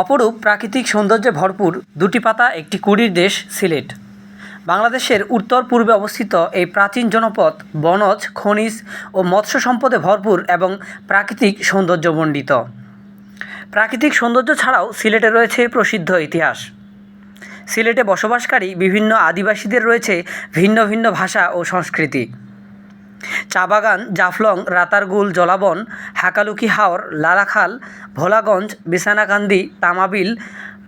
অপরূপ প্রাকৃতিক সৌন্দর্যে ভরপুর দুটি পাতা, একটি কুড়ির দেশ, সিলেট। বাংলাদেশের উত্তর পূর্বে অবস্থিত এই প্রাচীন জনপদ, বনজ, খনিজ ও মৎস্য সম্পদে ভরপুর এবং প্রাকৃতিক সৌন্দর্যমণ্ডিত। প্রাকৃতিক সৌন্দর্য ছাড়াও সিলেটে রয়েছে প্রসিদ্ধ ইতিহাস। সিলেটে বসবাসকারী বিভিন্ন আদিবাসীদের রয়েছে ভিন্ন ভিন্ন ভাষা ও সংস্কৃতি। চা বাগান, জাফলং, রাতারগুল, জলাবন, হাকালুকি হাওর, লালাখাল, ভোলাগঞ্জ, বিছানাকান্দি, তামাবিল,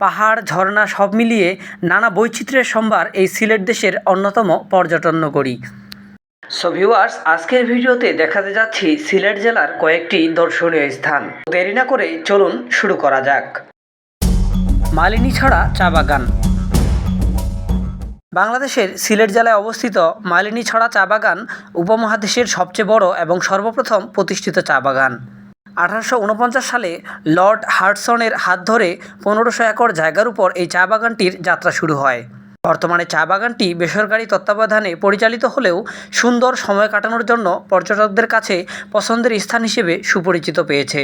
পাহাড়, ঝর্ণা সব মিলিয়ে নানা বৈচিত্র্যের সম্ভার এই সিলেট দেশের অন্যতম পর্যটন নগরী সো ভিউয়ার্স আজকের ভিডিওতে দেখাতে যাচ্ছি সিলেট জেলার কয়েকটি দর্শনীয় স্থান। দেরি না করে চলুন শুরু করা যাক। মালিনী ছড়া চা বাগান। বাংলাদেশের সিলেট জেলায় অবস্থিত মালিনী ছড়া চা বাগান উপমহাদেশের সবচেয়ে বড় এবং সর্বপ্রথম প্রতিষ্ঠিত চা বাগান। আঠারোশো উনপঞ্চাশ সালে লর্ড হার্টসনের হাত ধরে পনেরোশো একর জায়গার উপর এই চা বাগানটির যাত্রা শুরু হয়। বর্তমানে চা বাগানটি বেসরকারি তত্ত্বাবধানে পরিচালিত হলেও সুন্দর সময় কাটানোর জন্য পর্যটকদের কাছে পছন্দের স্থান হিসেবে সুপরিচিত পেয়েছে।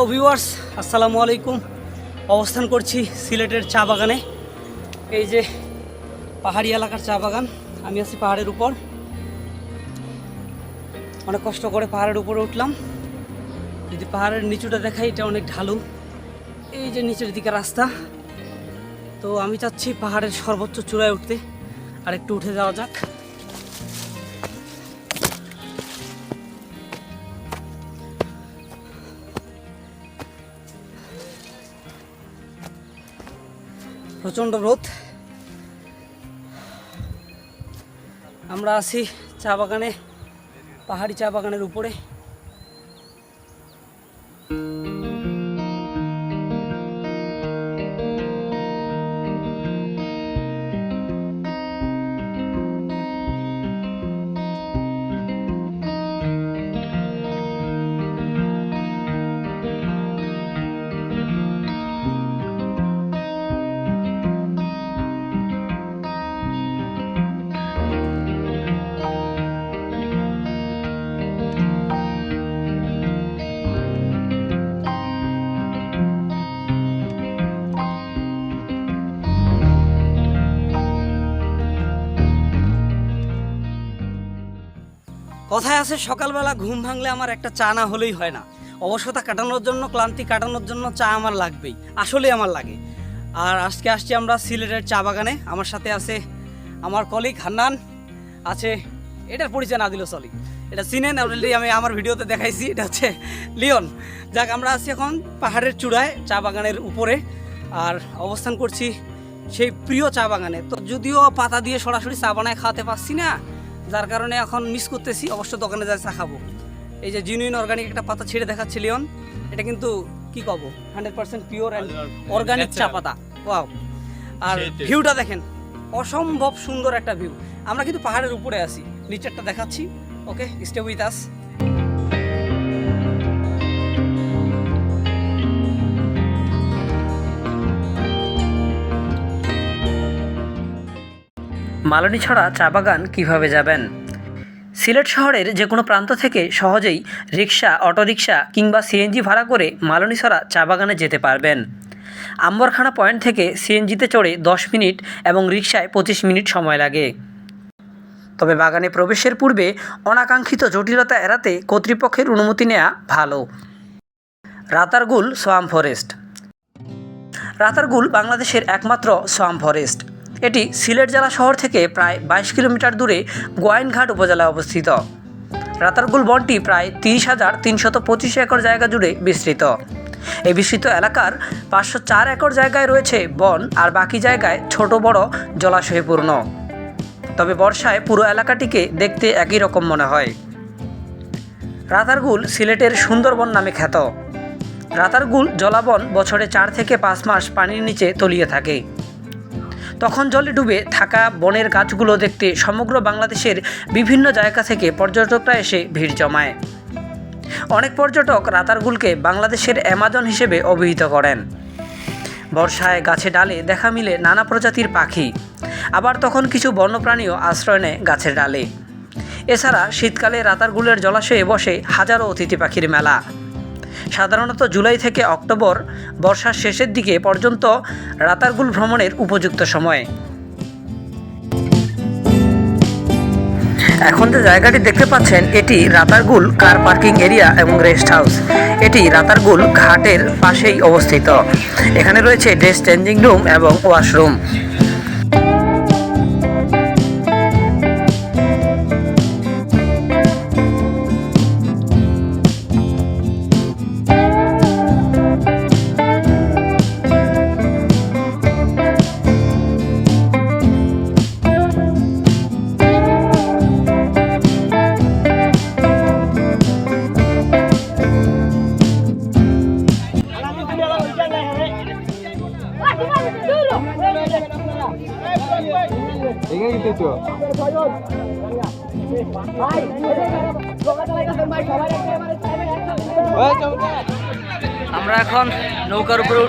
হ্যালো ভিউয়ার্স, আসসালামু আলাইকুম। অবস্থান করছি সিলেটের চা বাগানে। এই যে পাহাড়ি এলাকার চা বাগান, আমি আছি পাহাড়ের উপর। অনেক কষ্ট করে পাহাড়ের উপরে উঠলাম। যদি পাহাড়ের নিচুটা দেখাই, এটা অনেক ঢালু। এই যে নিচের দিকে রাস্তা। তো আমি চাচ্ছি পাহাড়ের সর্বোচ্চ চূড়ায় উঠতে। আর একটু উঠে যাওয়া যাক। প্রচণ্ড রোদ। আমরা আসি চা বাগানে পাহাড়ি চা বাগানের উপরে। কথায় আছে, সকালবেলা ঘুম ভাঙলে আমার একটা চা না হলেই হয় না। অবসরতা কাটানোর জন্য, ক্লান্তি কাটানোর জন্য চা আমার লাগবেই আসলে আমার লাগে। আর আজকে আসছি আমরা সিলেটের চা বাগানে। আমার সাথে আছে আমার কলিগ হান্নান, আছে, এটার পরিচয় না দিল সলি এটা চিনেন অলরেডি আমি আমার ভিডিওতে দেখাইছি, এটা হচ্ছে লিওন। যাক, আমরা আছি এখন পাহাড়ের চূড়ায়, চা বাগানের উপরে। আর অবস্থান করছি সেই প্রিয় চা বাগানে। তো যদিও পাতা দিয়ে সরাসরি চা বানায় খাওয়াতে পারছি না যার কারণে এখন মিস করতেছি। অবশ্য দোকানে যাই চা খাব। এই যে জিনুইন অর্গানিক একটা পাতা ছেড়ে দেখাচ্ছে লিওন এটা কিন্তু কি কব? Hundred percent pure and organic চা পাতা। ওয়াও আর ভিউটা দেখেন অসম্ভব সুন্দর একটা ভিউ আমরা কিন্তু পাহাড়ের উপরে আছি নিচেরটা দেখাচ্ছি। ওকে স্টে উইথ আস মালনী ছড়া চা বাগান কীভাবে যাবেন? সিলেট শহরের যে কোনো প্রান্ত থেকে সহজেই রিক্সা অটোরিকশা কিংবা সিএনজি ভাড়া করে মালনীছড়া চা বাগানে যেতে পারবেন। আম্বরখানা পয়েন্ট থেকে সিএনজিতে চড়ে দশ মিনিট এবং রিক্সায় পঁচিশ মিনিট সময় লাগে। তবে বাগানে প্রবেশের পূর্বে অনাকাঙ্ক্ষিত জটিলতা এড়াতে কর্তৃপক্ষের অনুমতি নেওয়া ভালো। Ratargul swamp forest. রাতারগুল বাংলাদেশের একমাত্র সোয়াম ফরেস্ট। এটি সিলেট জেলা শহর থেকে প্রায় বাইশ কিলোমিটার দূরে গোয়াইনঘাট উপজেলায় অবস্থিত। রাতারগুল বনটি প্রায় তিরিশ হাজার তিনশত পঁচিশ একর জায়গা জুড়ে বিস্তৃত। এই বিস্তৃত এলাকার পাঁচশো চার একর জায়গায় রয়েছে বন আর বাকি জায়গায় ছোট বড় জলাশয়ে পূর্ণ। তবে বর্ষায় পুরো এলাকাটিকে দেখতে একই রকম মনে হয়। রাতারগুল সিলেটের সুন্দরবন নামে খ্যাত। রাতারগুল জলাবন বছরে চার থেকে পাঁচ মাস পানির নিচে তলিয়ে থাকে। তখন জলে ডুবে থাকা বনের গাছগুলো দেখতে সমগ্র বাংলাদেশের বিভিন্ন জায়গা থেকে পর্যটকরা এসে ভিড় জমায়। অনেক পর্যটক রাতারগুলকে বাংলাদেশের অ্যামাজন হিসেবে অভিহিত করেন। বর্ষায় গাছে ডালে দেখা মিলে নানা প্রজাতির পাখি। আবার তখন কিছু বন্যপ্রাণীও আশ্রয় নেয় গাছের ডালে। এছাড়া শীতকালে রাতারগুলের জলাশয়ে বসে হাজারো অতিথি পাখির মেলা। সাধারণত জুলাই থেকে অক্টোবর বর্ষার শেষের দিকে পর্যন্ত রাতারগুল ভ্রমণের উপযুক্ত সময়। এখন যে জায়গাটি দেখতে পাচ্ছেন, এটি রাতারগুল কার পার্কিং এরিয়া এবং রেস্ট হাউস। এটি রাতারগুল ঘাটের পাশেই অবস্থিত। এখানে রয়েছে ড্রেস চেঞ্জিং রুম এবং ওয়াশরুম।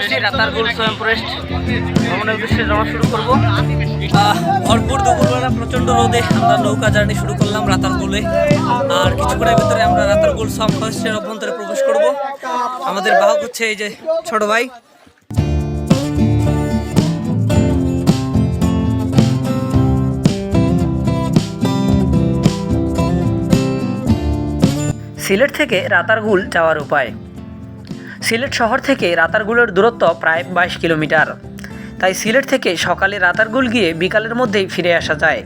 উঠছি রাতারগুল স্বয়ং ফরেস্ট। ভ্রমণের উদ্দেশ্যে যাওয়া শুরু করব। ভরপুর দুপুরবেলা প্রচণ্ড রোদে আমরা নৌকা জার্নি শুরু করলাম রাতারগুলে আর কিছুক্ষণের ভিতরে আমরা রাতারগুল স্বয়ং ফরেস্টের অভ্যন্তরে প্রবেশ করব। আমাদের বাহক হচ্ছে এই যে ছোট ভাই। সিলেট থেকে রাতারগুল যাওয়ার উপায়। সিলেট শহর থেকে রাতারগুলের দূরত্ব প্রায় বাইশ কিলোমিটার। তাই সিলেট থেকে সকালে রাতারগুল গিয়ে বিকালের মধ্যেই ফিরে আসা যায়।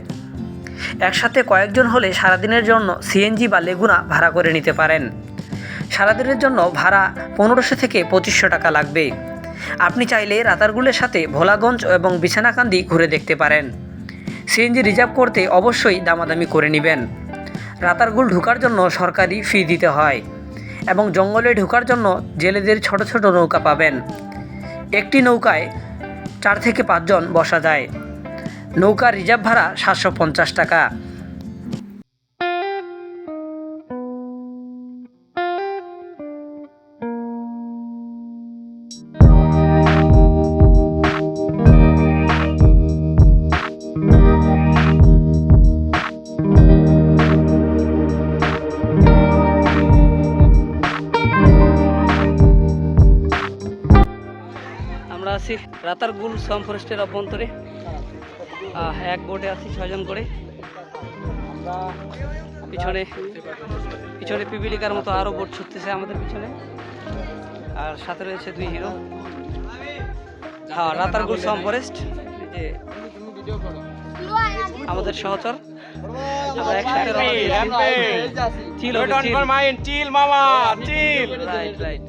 একসাথে কয়েকজন হলে সারাদিনের জন্য সিএনজি বা লেগুনা ভাড়া করে নিতে পারেন। সারাদিনের জন্য ভাড়া পনেরোশো থেকে পঁচিশশো টাকা লাগবে। আপনি চাইলে রাতারগুলের সাথে ভোলাগঞ্জ এবং বিছানাকান্দি ঘুরে দেখতে পারেন। সিএনজি রিজার্ভ করতে অবশ্যই দামাদামি করে নেবেন। রাতারগুল ঢোকার জন্য সরকারি ফি দিতে হয়। এবং জঙ্গলে ঢোকার জন্য জেলেদের ছোট ছোট নৌকা পাবেন। একটি নৌকায় চার থেকে পাঁচজন বসা যায়। নৌকা রিজার্ভ ভাড়া সাতশো পঞ্চাশ টাকা। আছি রাতারগুল সাম ফরেস্টের অভ্যন্তরে। এক বোটে আছি ছয়জন করে। পিছনে পিছনে পিপিলিকার মতো আরও বোট ছুটতেছে আমাদের পিছনে। আর সাথে রয়েছে দুই হিরো হ্যাঁ রাতারগুল সাম ফরেস্ট যে আমাদের সহচর। আমরা একসাথে। Chill mama, chill. Right right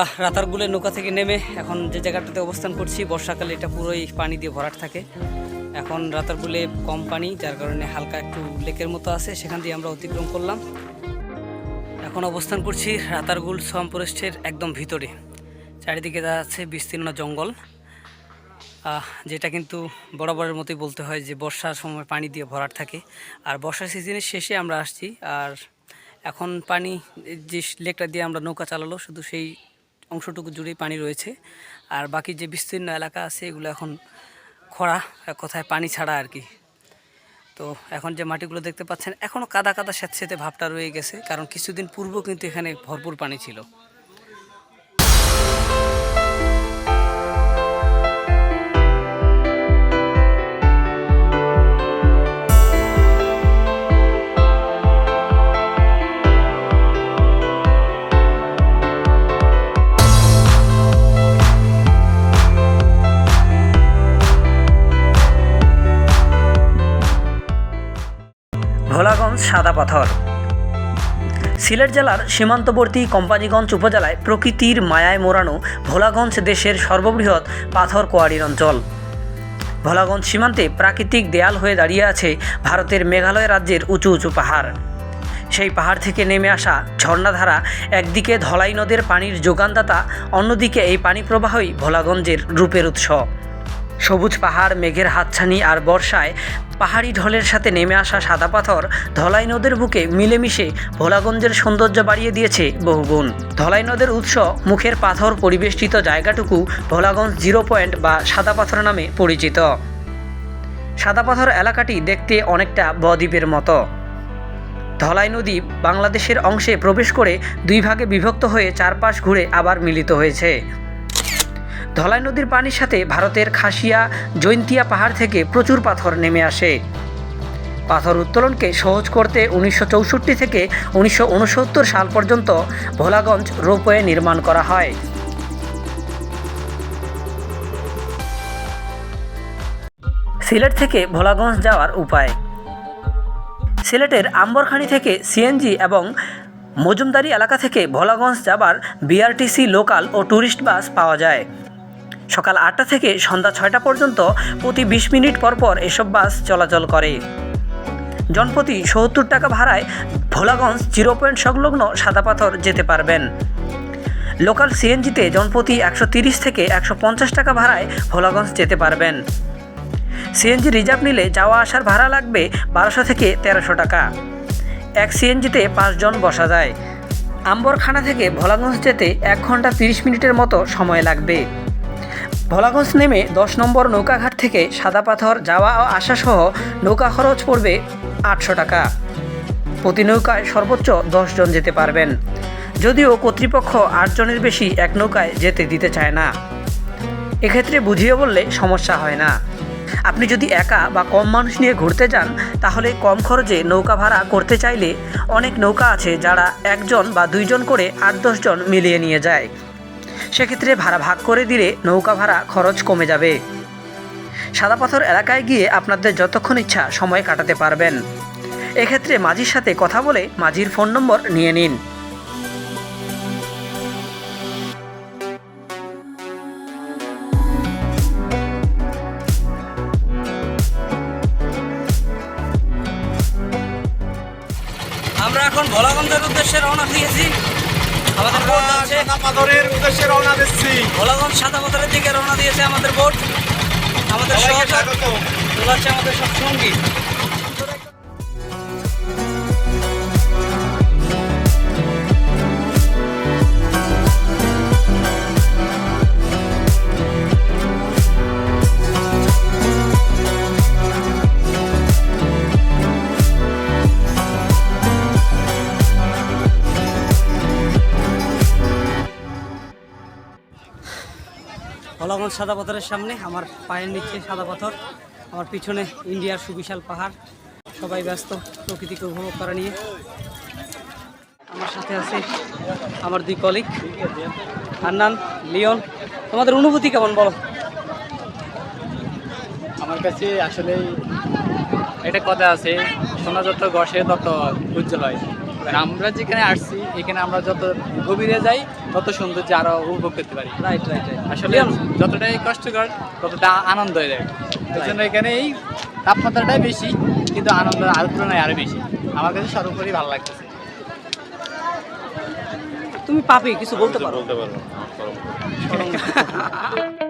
আমরা রাতারগুলের নৌকা থেকে নেমে এখন যে জায়গাটাতে অবস্থান করছি, বর্ষাকালে এটা পুরোই পানি দিয়ে ভরাট থাকে। এখন রাতারগুলে কম পানি, যার কারণে হালকা একটু লেকের মতো আছে, সেখান দিয়ে আমরা অতিক্রম করলাম। এখন অবস্থান করছি রাতারগুল সোয়াম একদম ভিতরে। চারিদিকে যাচ্ছে বিস্তীর্ণ জঙ্গল। যেটা কিন্তু বরাবরের মতোই বলতে হয় যে বর্ষার সময় পানি দিয়ে ভরাট থাকে। আর বর্ষার সিজনের শেষে আমরা আসছি, আর এখন পানি, যে লেকটা দিয়ে আমরা নৌকা চালালো, শুধু সেই অংশটুকু জুড়েই পানি রয়েছে। আর বাকি যে বিস্তীর্ণ এলাকা আছে, এগুলো এখন খরা কথায় পানি ছাড়া আর কি। তো এখন যে মাটিগুলো দেখতে পাচ্ছেন এখনও কাদা কাদা স্যাঁতস্যাঁতে ভাবটা রয়ে গেছে, কারণ কিছুদিন পূর্ব কিন্তু এখানে ভরপুর পানি ছিল। ভোলাগঞ্জ সাদা পাথর। সিলেট জেলার সীমান্তবর্তী কোম্পানিগঞ্জ উপজেলায় প্রকৃতির মায়ায় মোড়ানো ভোলাগঞ্জ দেশের সর্ববৃহৎ পাথর কোয়ারির অঞ্চল। ভোলাগঞ্জ সীমান্তে প্রাকৃতিক দেয়াল হয়ে দাঁড়িয়ে আছে ভারতের মেঘালয় রাজ্যের উঁচু উঁচু পাহাড়। সেই পাহাড় থেকে নেমে আসা ঝর্ণাধারা একদিকে ধলাই নদের পানির যোগানদাতা, অন্যদিকে এই পানি প্রবাহই ভোলাগঞ্জের রূপের উৎস। সবুজ পাহাড়, মেঘের হাতছানি আর বর্ষায় পাহাড়ি ঢলের সাথে নেমে আসা সাদা পাথর ধলাই নদের বুকে মিলেমিশে ভোলাগঞ্জের সৌন্দর্য বাড়িয়ে দিয়েছে বহুগুণ ধলাই নদের উৎস মুখের পাথর পরিবেষ্টিত জায়গাটুকু ভোলাগঞ্জ জিরো পয়েন্ট বা সাদা পাথর নামে পরিচিত। সাদা পাথর এলাকাটি দেখতে অনেকটা বদ্বীপের মতো। ধলাই নদী বাংলাদেশের অংশে প্রবেশ করে দুই ভাগে বিভক্ত হয়ে চারপাশ ঘুরে আবার মিলিত হয়েছে। ধলাই নদীর পানির সাথে ভারতের খাসিয়া, জৈন্তিয়া পাহাড় থেকে প্রচুর পাথর নেমে আসে। পাথর উত্তোলনকে সহজ করতে উনিশশো চৌষট্টি থেকে উনিশশো উনসত্তর সাল পর্যন্ত ভোলাগঞ্জ রোপওয়ে নির্মাণ করা হয়। সিলেট থেকে ভোলাগঞ্জ যাওয়ার উপায়। সিলেটের আম্বরখানি থেকে সিএনজি এবং মজুমদারি এলাকা থেকে ভোলাগঞ্জ যাবার বিআরটিসি লোকাল ও ট্যুরিস্ট বাস পাওয়া যায়। সকাল আটটা থেকে সন্ধ্যা ছয়টা পর্যন্ত প্রতি বিশ মিনিট পর পর এসব বাস চলাচল করে। জনপ্রতি সত্তর টাকা ভাড়ায় ভোলাগঞ্জ জিরো পয়েন্ট সংলগ্ন সাদাপাথর যেতে পারবেন। লোকাল সিএনজিতে জনপ্রতি একশো তিরিশ থেকে একশো পঞ্চাশ টাকা ভাড়ায় ভোলাগঞ্জ যেতে পারবেন। সিএনজি রিজার্ভ নিলে যাওয়া আসার ভাড়া লাগবে বারোশো থেকে তেরোশো টাকা। এক সিএনজিতে পাঁচজন বসা যায়। আম্বরখানা থেকে ভোলাগঞ্জ যেতে এক ঘণ্টা তিরিশ মিনিটের মতো সময় লাগবে। ভোলাগঞ্জ নেমে দশ নম্বর নৌকাঘাট থেকে সাদা পাথর যাওয়া ও আসা সহ নৌকা খরচ পড়বে আটশো টাকা। প্রতি নৌকায় সর্বোচ্চ জন যেতে পারবেন। যদিও কর্তৃপক্ষ আটজনের বেশি এক নৌকায় যেতে দিতে চায় না। এক্ষেত্রে বুঝিয়ে বললে সমস্যা হয় না। আপনি যদি একা বা কম মানুষ নিয়ে ঘুরতে যান, তাহলে কম খরচে নৌকা ভাড়া করতে চাইলে অনেক নৌকা আছে যারা একজন বা দুইজন করে আট জন মিলিয়ে নিয়ে যায়। সেক্ষেত্রে ভাড়া ভাগ করে দিলে নৌকা ভাড়া খরচ কমে যাবে। সাদা পাথর এলাকায় গিয়ে আপনাদের যতক্ষণ ইচ্ছা সময় কাটাতে পারবেন। এক্ষেত্রে মাঝির সাথে কথা বলে মাঝির ফোন নম্বর নিয়ে নিন। আমরা এখন ভোলাগঞ্জের উদ্দেশ্যে রওনা দিয়েছি। আমাদের বোট যাচ্ছে পাথরের উদ্দেশ্যে রওনা দিচ্ছি। ভোলাগঞ্জ সাদা পাথরের দিকে রওনা দিয়েছে আমাদের বোট আমাদের সহকার সহচর হচ্ছে আমাদের সব সঙ্গী। ভোলাগঞ্জ সাদা পাথরের সামনে, আমার পায়ের নিচে সাদা পাথর, আমার পিছনে ইন্ডিয়ার সুবিশাল পাহাড়। সবাই ব্যস্ত, প্রকৃতিকে উপভোগ করা নিয়ে। আমার সাথে আছে আমার দুই কলিগ হান্নান লিওন। তোমাদের অনুভূতি কেমন বলো? আমার কাছে আসলে একটা কথা আছে সোনা যত গসে তত উজ্জ্বল হয়। আমরা যেখানে আসছি এখানে আমরা যত গভীরে যাই তত সৌন্দর্য আরও উপভোগ করতে পারি। রাইট রাইট রাইট আসলে যতটাই কষ্টকর ততটা আনন্দ হয়ে যায় এই জন্য এখানে এই তাপমাত্রাটাই বেশি কিন্তু আনন্দ আর তুলনায় আরও বেশি। আমার কাছে সর্বোপরি ভালো লাগতেছে। তুমি পাপি কিছু বলতে পারো? বলতে পারব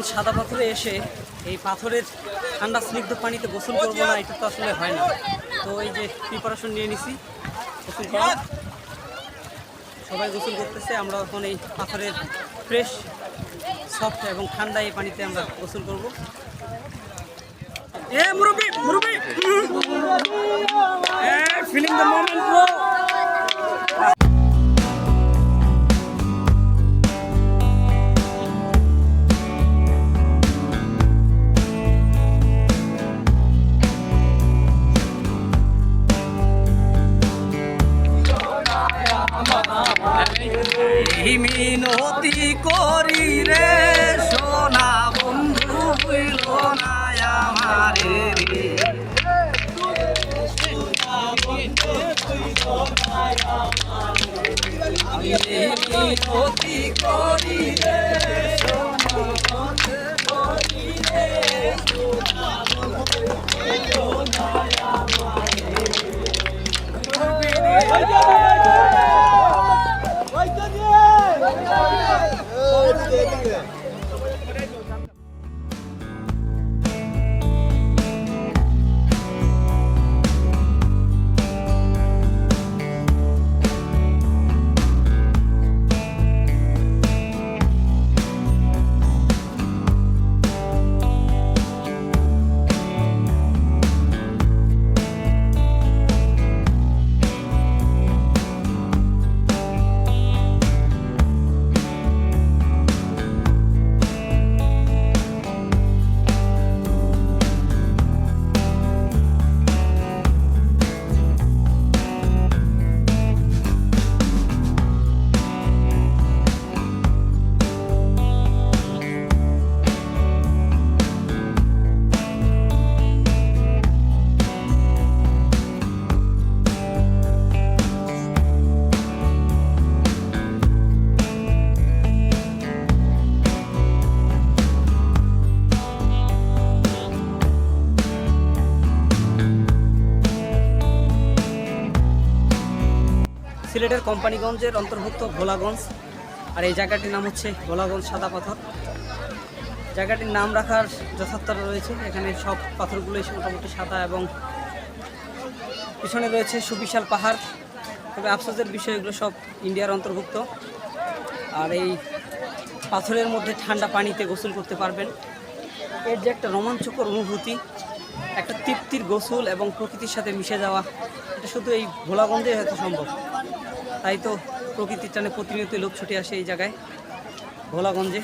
ভোলাগঞ্জ সাদা পাথরে এসে এই পাথরের ঠান্ডা স্নিগ্ধ পানিতে গোসল করব না, এটা তো আসলে হয় না। তো এই যে প্রিপারেশন নিয়ে নিছি, গোসল করার সবাই গোসল করতেছে, আমরা এখন এই পাথরের ফ্রেশ সফট এবং ঠান্ডা এই পানিতে আমরা গোসল করব। এ মুরব্বি মুরব্বি! ফিলিং দ্য মোমেন্ট সিলেটের কোম্পানিগঞ্জের অন্তর্ভুক্ত ভোলাগঞ্জ। আর এই জায়গাটির নাম হচ্ছে ভোলাগঞ্জ সাদা পাথর। জায়গাটির নাম রাখার যথার্থতা রয়েছে। এখানে সব পাথরগুলোই মোটামুটি সাদা এবং পিছনে রয়েছে সুবিশাল পাহাড়। তবে আফসোসের বিষয়, এগুলো সব ইন্ডিয়ার অন্তর্ভুক্ত। আর এই পাথরের মধ্যে ঠান্ডা পানিতে গোসল করতে পারবেন। এর যে একটা রোমাঞ্চকর অনুভূতি, একটা তৃপ্তির গোসল এবং প্রকৃতির সাথে মিশে যাওয়া, এটা শুধু এই ভোলাগঞ্জে হয়তো সম্ভব। তাই তো প্রকৃতির টানে প্রতিনিয়ত লোক ছুটে আসে এই জায়গায় ভোলাগঞ্জে।